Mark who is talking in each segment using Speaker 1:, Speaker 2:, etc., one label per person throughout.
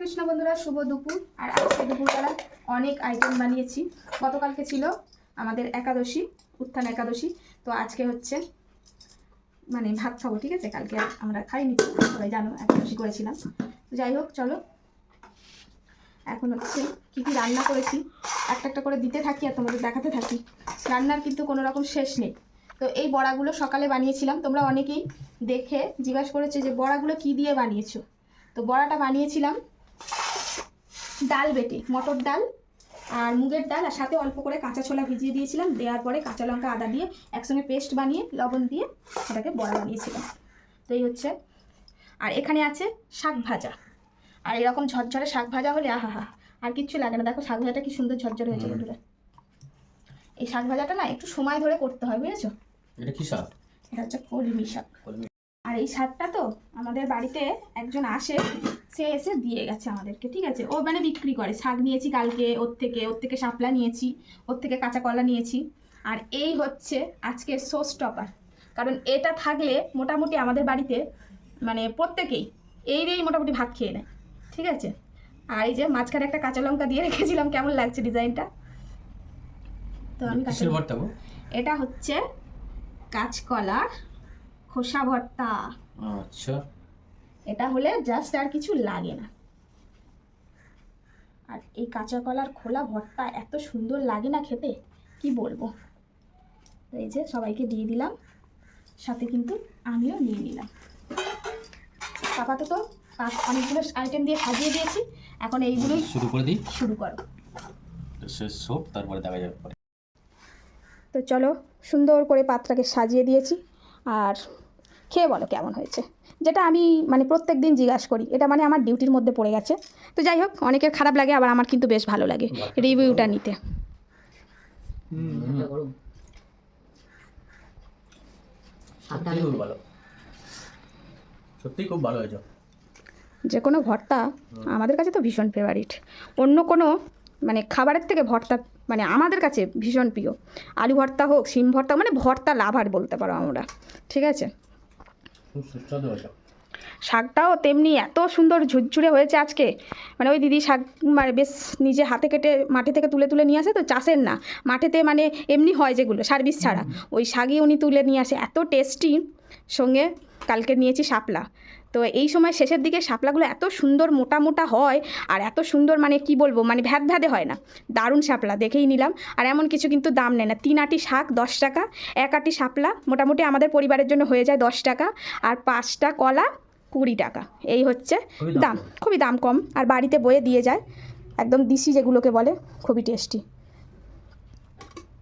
Speaker 1: কৃষ্ণ বন্ধুরা, শুভ দুপুর। আর আজকে দুপুরবেলা অনেক আইটেম বানিয়েছি। গতকালকে ছিল আমাদের একাদশী, উত্থান একাদশী। তো আজকে হচ্ছে মানে ভাত খাব, ঠিক আছে? কালকে আমরা খাইনি, সবাই জানো, একাদশী করেছিলাম। তো যাই হোক, চলো। এখন হচ্ছে কী কী রান্না করেছি, একটা একটা করে দিতে থাকি আর তোমাদের দেখাতে থাকি। রান্নার কিন্তু কোনো রকম শেষ নেই। তো এই বড়াগুলো সকালে বানিয়েছিলাম। তোমরা অনেকেই দেখে জিজ্ঞাসা করেছে যে বড়াগুলো কী দিয়ে বানিয়েছো? তো বড়াটা বানিয়েছিলাম ডাল বেটে মটর ডাল আর মুগের ডাল আর সাথে অল্প করে কাঁচা ছোলা ভিজিয়ে দিয়েছিলাম। দেওয়ার পরে কাঁচা লঙ্কা আদা দিয়ে একসঙ্গে পেস্ট বানিয়ে লবণ দিয়ে সেটাকে বড়া বানিয়েছিলাম। তো এই হচ্ছে। আর এখানে আছে শাক ভাজা। আর এরকম ঝরঝরে শাক ভাজা হলে আহা হা আর কিচ্ছু লাগে না। দেখো শাক ভাজাটা কি সুন্দর ঝরঝরে হয়েছে বন্ধুরা। এই শাক ভাজাটা না একটু সময় ধরে করতে হয় বুঝেছ?
Speaker 2: এটা কি শাক?
Speaker 1: এটা হচ্ছে কলমি শাক। আর এই শাকটা তো আমাদের বাড়িতে একজন আসে সে এসে দিয়ে গেছে আমাদেরকে ঠিক আছে? ও মানে বিক্রি করে শাক নিয়েছি কালকে ওর থেকে ওর থেকে শাপলা নিয়েছি ওর থেকে কাঁচা কলা নিয়েছি। আর এই হচ্ছে আজকে শো স্টপার কারণ এটা থাকলে মোটামুটি আমাদের বাড়িতে মানে প্রত্যেকেই এই দিয়েই মোটামুটি ভাত খেয়ে নেয় ঠিক আছে? আর এই যে মাঝখানে একটা কাঁচা লঙ্কা দিয়ে রেখেছিলাম কেমন লাগছে ডিজাইনটা? তো আমি এটা হচ্ছে কাঁচকলার খোসা ভর্তা।
Speaker 2: আচ্ছা।
Speaker 1: এটা হলে জাস্ট আর কিছু লাগে না। আর এই কাঁচা কলার খোলা ভর্তা এত সুন্দর লাগে না খেতে কি বলব? এই যে সবাইকে দিয়ে দিলাম সাথে কিন্তু আমিও নিয়ে নিলাম। আপাতত পাঁচ অনেকগুলো আইটেম দিয়ে সাজিয়ে দিয়েছি এখন এইগুলোই
Speaker 2: শুরু করে দিই।
Speaker 1: শুরু করো।
Speaker 2: শেষ হোক তারপরে দেখা যাবে
Speaker 1: তো চলো সুন্দর করে পাত্রটাকে সাজিয়ে দিয়েছি আর খেয়ে বলো কেমন হয়েছে। যেটা আমি মানে প্রত্যেক দিন জিজ্ঞাসা করি এটা মানে আমার ডিউটির মধ্যে পড়ে গেছে। তো যাই হোক অনেকের খারাপ লাগে আবার আমার কিন্তু বেশ ভালো লাগে রিভিউটা নিতে।
Speaker 2: সত্যি খুব ভালো। সত্যি খুব ভালো হয়েছে।
Speaker 1: যে কোনো ভর্তা আমাদের কাছে তো ভীষণ ফেভারিট অন্য কোনো মানে খাবারের থেকে ভর্তা মানে আমাদের কাছে ভীষণ প্রিয়। আলু ভর্তা হোক শিম ভর্তা মানে ভর্তা লাভার বলতে পারো আমরা। ঠিক আছে?
Speaker 2: খুব সুস্বাদু হয়েছে
Speaker 1: শাকটাও তেমনি এত সুন্দর ঝুরঝুরে হয়েছে আজকে। মানে ওই দিদি শাক মানে বেশ নিজে হাতে কেটে মাঠে থেকে তুলে তুলে নিয়ে আসে তো চাষের না। মাঠেতে মানে এমনি হয় যেগুলো সার্ভিস ছাড়া। ওই শাকই উনি তুলে নিয়ে আসে এত টেস্টি। সঙ্গে কালকে নিয়েছি শাপলা। তো এই সময় শেষের দিকে শাপলাগুলো এত সুন্দর মোটা মোটা হয় আর এত সুন্দর মানে কি বলব মানে ভ্যাদ ভ্যাদে হয় না। দারুণ শাপলা দেখেই নিলাম। আর এমন কিছু কিন্তু দাম নেয় না তিন আটি শাক দশ টাকা এক আটি শাপলা মোটামুটি আমাদের পরিবারের জন্য হয়ে যায় দশ টাকা আর পাঁচটা কলা কুড়ি টাকা। এই হচ্ছে
Speaker 2: দাম
Speaker 1: খুবই দাম কম আর বাড়িতে বয়ে দিয়ে যায়। একদম দিশি যেগুলোকে বলে খুবই টেস্টি।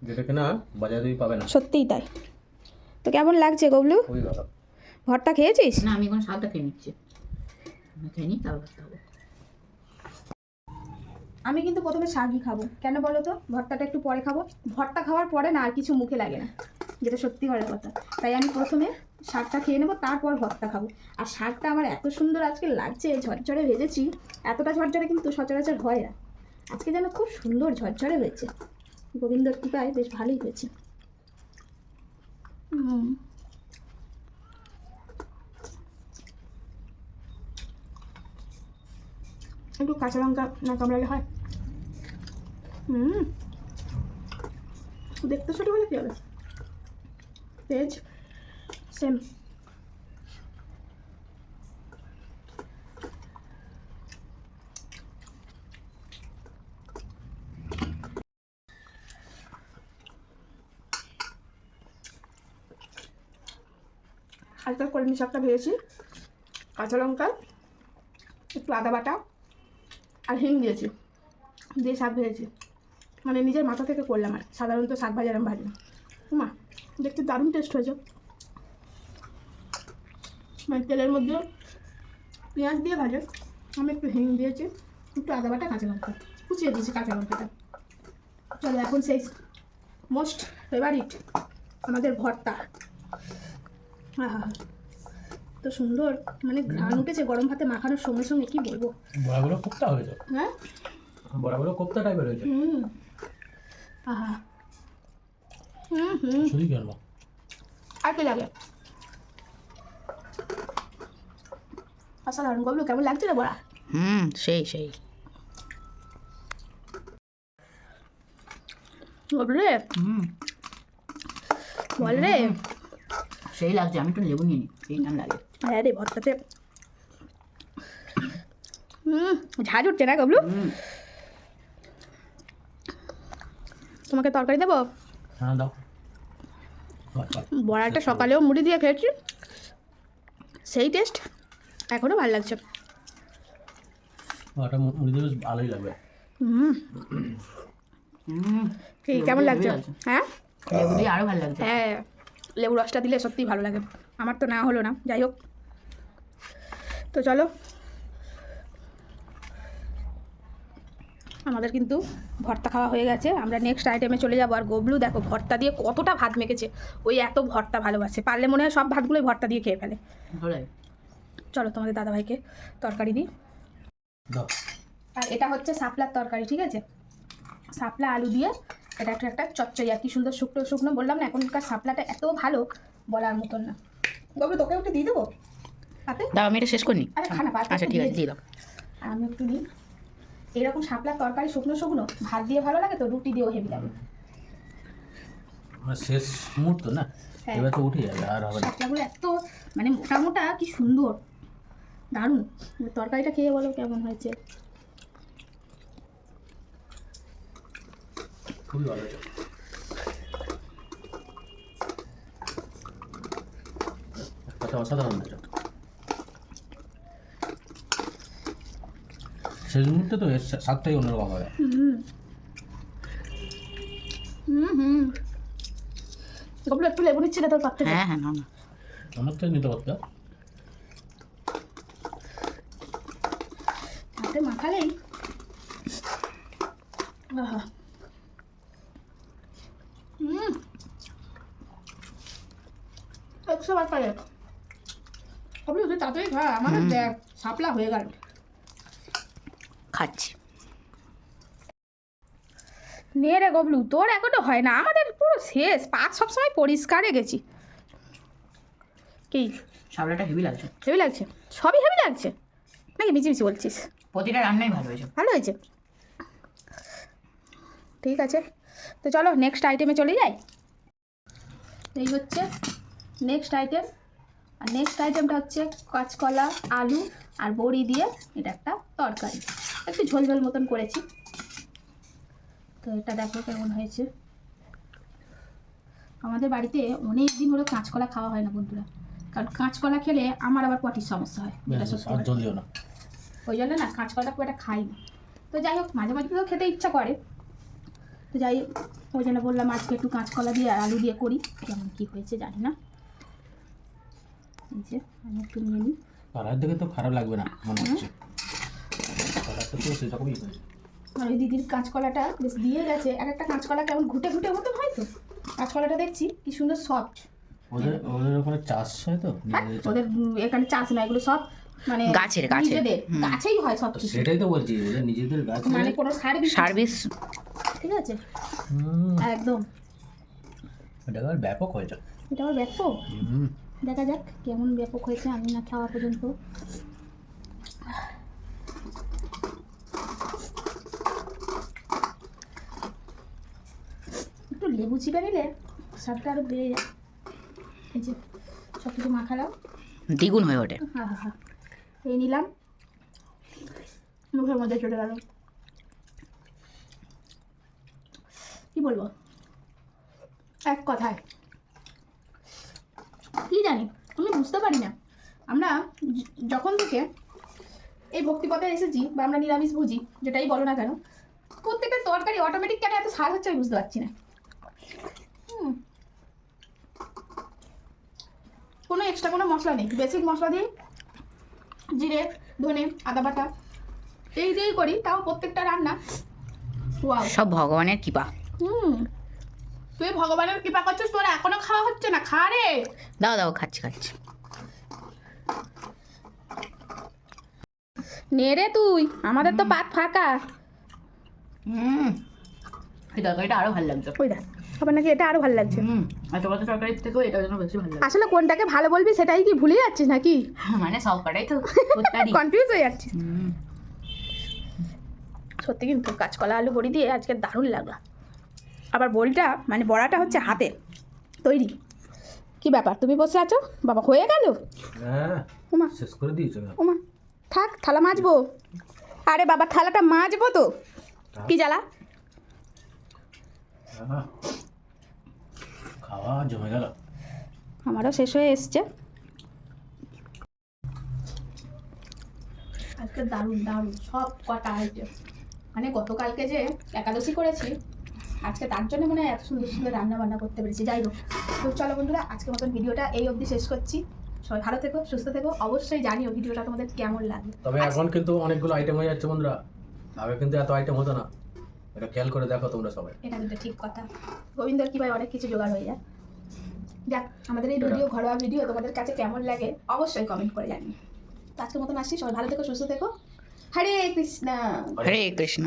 Speaker 2: যেটা কিনা পাবে না।
Speaker 1: সত্যিই তাই। তো কেমন লাগছে গবলু ভর্তা খেয়েছিস?
Speaker 3: না আমি এখন শাকটা খেয়ে নিচ্ছি। আমি খেয়ে নিই তারপর খাব
Speaker 1: আমি কিন্তু প্রথমে শাকই খাব। কেন বলো তো? ভর্তাটা একটু পরে খাব। ভর্তা খাওয়ার পরে না আর কিছু মুখে লাগে না। যেটা সত্যি ঘরের কথা। তাই আমি প্রথমে শাকটা খেয়ে নেব তারপর ভর্তা খাব। আর শাকটা আমার এত সুন্দর আজকে লাগছে ঝরঝরে ভেজেছি। এতটা ঝরঝরে কিন্তু সচরাচর হয় না। আজকে যেন খুব সুন্দর ঝরঝরে হয়েছে। গোবিন্দর কৃপায় বেশ ভালোই হয়েছে। হুম। একটু কাঁচা লঙ্কা না কামড়ালে হয়? হুম। দেখতে ছোটো হলে কী হবে? Page same. হালকা কলমি শাকটা ভেজেছি। কাঁচা লঙ্কা, একটু আদা বাটা আর হিং দিয়েছি, দিয়ে শাক ভেজেছি। মানে নিজের মাথা থেকে করলাম আর সাধারণত শাক ভাজা এরম ভাজি মা দেখতে দারুণ টেস্ট হয়েছে। মানে তেলের মধ্যে পেঁয়াজ দিয়ে ভাজে। আমি একটু হিং দিয়েছি, একটু আদা বাটা, কাঁচা লঙ্কা। কুচিয়ে দিয়েছি কাঁচা লঙ্কাটা। চলো এখন সেই মোস্ট ফেভারিট আমাদের ভর্তা। আহা তো সুন্দর। মানে ঘ্রাণ উঠেছে গরম ভাতে মাখানোর সঙ্গে সঙ্গে কি বলব?
Speaker 2: বড়াগুলো কোপ্তা হয়েছে
Speaker 1: হ্যাঁ?
Speaker 2: বড়াগুলো কোপ্তা টাইপের হয়েছে
Speaker 1: হুম। আহা। হুম হুম।
Speaker 2: শুধু কি
Speaker 1: আর কি লাগে? অসাধারণ গবলু কেমন লাগছে রে বড়া?
Speaker 3: হুম সেই সেই।
Speaker 1: রে।
Speaker 3: হুম।
Speaker 1: বল রে।
Speaker 3: সেই লাগছে আমি একটু লেবু নিয়ে নিই সেই টান লাগে।
Speaker 1: হ্যাঁ রে ভর্তাতে। হুম ঝাঁঝ উঠছে না গবলু তোমাকে তরকারি দেবো?
Speaker 2: হ্যাঁ দাও।
Speaker 1: বড়াটা সকালেও মুড়ি দিয়ে খেয়েছি। সেই টেস্ট এখনও ভালো লাগছে।
Speaker 2: ওটা মুড়ি দিয়ে বেশ ভালোই লাগবে।
Speaker 1: হুম
Speaker 3: হুম
Speaker 1: কি কেমন লাগছে? হ্যাঁ?
Speaker 3: লেবু আরও ভালো লাগছে।
Speaker 1: হ্যাঁ। লেবু রসটা দিলে সত্যিই ভালো লাগে। আমার তো না হলো না যাই হোক। তো চলো। আমাদের কিন্তু ভর্তা খাওয়া হয়ে গেছে। আমরা নেক্সট আইটেমে চলে যাব। আর গবলু দেখো ভর্তা দিয়ে কতটা ভাত মেখেছে। ওই এত ভর্তা ভালোবাসে। পারলে মনে হয় সব ভাতগুলোই ভর্তা দিয়ে খেয়ে ফেলে। চলো তোমাদের দাদাভাইকে তরকারি দিই। আর এটা হচ্ছে শাপলার তরকারি ঠিক আছে? শাপলা আলু দিয়ে এটা একটা একটা চচ্চড়ি কি সুন্দর শুকনো শুকনো বললাম না এখনকার শাপলাটা এত ভালো বলার মতন না। গবলু তোকে একটু দিয়ে দেবো?
Speaker 3: দাও আমি এটা শেষ করিনি।
Speaker 1: আরে খা না, পাতে
Speaker 3: আচ্ছা ঠিক আছে
Speaker 1: দিয়ে
Speaker 3: দাও।
Speaker 1: আর আমি একটু নিই। এরকম শাপলার তরকারি শুকনো শুকনো ভাত দিয়ে ভালো লাগে তো রুটি দিয়েও হেভি লাগে।
Speaker 2: আমার শেষ মুহূর্ত না?
Speaker 1: হ্যাঁ।
Speaker 2: এবার তো উঠে যাবে আর হবে না।
Speaker 1: শাপলাগুলো এত মানে মোটা মোটা কি সুন্দর। দারুণ। তরকারিটা খেয়ে বলো কেমন হয়েছে।
Speaker 2: খুবই ভালো অসাধারণ হয়েছে শেষ মুহূর্তে তো এর স্বাদটাই অন্যরকম হবে।
Speaker 1: হুম হুম হুম। গবলু একটু লেবু নিচ্ছি না তোর পাত্রে?
Speaker 3: হ্যাঁ হ্যাঁ নাও না।
Speaker 2: আমার থেকে নিতে পারতো
Speaker 1: হাতে মাখালেই। আহা। হুম। একশো বার পারে। আপনি তুই তাড়াতাড়ি খা আমাদের দেখ সাপলা হয়ে গেল।
Speaker 3: খাচ্ছি।
Speaker 1: নে রে গবলু তোর এখনও হয় না আমাদের পুরো শেষ পাত সবসময় পরিষ্কারে গেছি। কি?
Speaker 3: সাবলাটা হেভি লাগছে।
Speaker 1: হেভি লাগছে? সবই হেভি লাগছে? নাকি মিছিমিছি বলছিস?
Speaker 3: প্রতিটা রান্নাই ভালো হয়েছে।
Speaker 1: ভালো হয়েছে? ঠিক আছে। তো চলো নেক্সট আইটেমে চলে যাই। এই হচ্ছে নেক্সট আইটেম আর নেক্সট আইটেমটা হচ্ছে কাঁচকলা আলু আর বড়ি দিয়ে এটা একটা তরকারি। একটু ঝোল ঝোল মতন করেছি। তো এটা দেখো কেমন হয়েছে। আমাদের বাড়িতে অনেক দিন হলো কাঁচকলা খাওয়া হয় না বন্ধুরা। কারণ কাঁচকলা খেলে আমার আবার পটির সমস্যা হয় সত্যি
Speaker 2: দিও না।
Speaker 1: ওই জন্য না কাঁচকলাটা খুব একটা খাই না। তো যাই হোক মাঝে মাঝে তো খেতে ইচ্ছা করে। তো যাই ওই জন্য বললাম আজকে একটু কাঁচকলা দিয়ে আর আলু দিয়ে করি। কেমন কী হয়েছে জানি না। এই যে আমি একটু নিয়ে নিই।
Speaker 2: কালার দেখে তো খারাপ লাগবে না মনে হচ্ছে। সেরকমই হয়েছে?
Speaker 1: আর ওই দিদির কাঁচকলাটা বেশ দিয়ে গেছে। এক একটা কাঁচকলা কেমন ঘুটে ঘুটে মতন হয় তো? কাঁচকলাটা দেখছি কি সুন্দর সফট
Speaker 2: ওদের ওদের ওখানে চাষ হয় তো?
Speaker 1: ওদের এখানে চাষ না এগুলো সব মানে
Speaker 3: গাছের, গাছের।
Speaker 1: গাছেই হয় সব কিছু।
Speaker 2: সেটাই তো বলছি ওদের নিজেদের গাছ
Speaker 1: মানে কোনো সার বিষ-
Speaker 3: সার্ভিস
Speaker 1: ঠিক আছে? একদম।
Speaker 2: এটা আবার ব্যাপক হয়েছে।
Speaker 1: এটা আবার ব্যাপক? দেখা যাক কেমন ব্যাপক হয়েছে আমি না খাওয়া পর্যন্ত। একটু লেবু চিপে নিলে স্বাদটা আরও বেড়ে যায়। এই যে সব কিছু মাখালাম।
Speaker 3: দ্বিগুণ হয়ে ওঠে।
Speaker 1: হ্যাঁ হ্যাঁ হ্যাঁ। এই নিলাম। মুখের মধ্যে চলে গেল। কি বলব? এক কথায়। কি জানি? আমি বুঝতে পারি না। আমরা যখন থেকে এই ভক্তিপথে এসেছি বা আমরা নিরামিষ বুঝি যেটাই বলো না কেন, প্রত্যেকটা তরকারি অটোমেটিক কেন এত স্বাদ হচ্ছে আমি বুঝতে পারছি না। কোনো এক্সট্রা কোনো মশলা নেই। বেসিক মশলা দিয়ে জিরে, ধনে, আদা বাটা, এই দিয়েই করি, তাও প্রত্যেকটা রান্না।
Speaker 3: সব ভগবানের কৃপা।
Speaker 1: হুম। তুই ভগবানের কৃপা করছিস তোর এখনও খাওয়া হচ্ছে না? খা রে।
Speaker 3: দাও দাও খাচ্ছি খাচ্ছি।
Speaker 1: নে রে তুই আমাদের তো পাত ফাঁকা।
Speaker 3: হুম। এই তরকারিটা আরও ভালো লাগছে।
Speaker 1: ওই দেখ আবার নাকি এটা আরও ভালো লাগছে।
Speaker 3: হুম। আর তোমার তরকারির থেকেও এটা যেন বেশি ভালো লাগছে।
Speaker 1: আসলে কোনটাকে ভালো বলবি সেটাই কি ভুলে যাচ্ছিস নাকি?
Speaker 3: মানে সব কটাই তো উত্তারি
Speaker 1: কনফিউজ হয়ে যাচ্ছিস। সত্যি কিন্তু কাঁচকলা আলু বড়ি দিয়ে আজকে দারুণ লাগল। আবার বড়িটা মানে বড়াটা হচ্ছে হাতে। তৈরি। কি ব্যাপার? তুমি বসে আছো? বাবা হয়ে গেল?
Speaker 2: হ্যাঁ
Speaker 1: ওমা
Speaker 2: শেষ করে দিয়েছ
Speaker 1: ওমা থাক থালা মাজবো। আরে বাবা থালাটা মাজবো তো। কি জ্বালা?
Speaker 2: খাওয়া জমে গেল।
Speaker 1: আমারও শেষ হয়ে এসছে। আজকে দারুণ দারুণ সব কটা আইটেম মানে গতকালকে যে একাদশী করেছি আজকে তার জন্য মনে হয় এত সুন্দর সুন্দর রান্না বান্না করতে পেরেছি যাই হোক। তো চলো বন্ধুরা আজকের মতন ভিডিওটা এই অবধি শেষ করছি। সবাই ভালো থেকো সুস্থ থেকো অবশ্যই জানিও ভিডিওটা তোমাদের কেমন লাগল
Speaker 2: তবে এখন কিন্তু অনেকগুলো আইটেম হয়ে যাচ্ছে বন্ধুরা। আগে কিন্তু এত আইটেম হতো না। এটা খেয়াল করে দেখো তোমরা সবাই।
Speaker 1: এটা কিন্তু ঠিক কথা। গোবিন্দর কি ভাই অনেক কিছু জোগাড় হয়ে যায়। যাক আমাদের এই ভিডিও ঘরোয়া ভিডিও তোমাদের কাছে কেমন লাগে অবশ্যই কমেন্ট করে জানিও। তো আজকের মতন আসছি সবাই ভালো থেকো সুস্থ থেকো। হরে কৃষ্ণা।
Speaker 3: হরে কৃষ্ণ।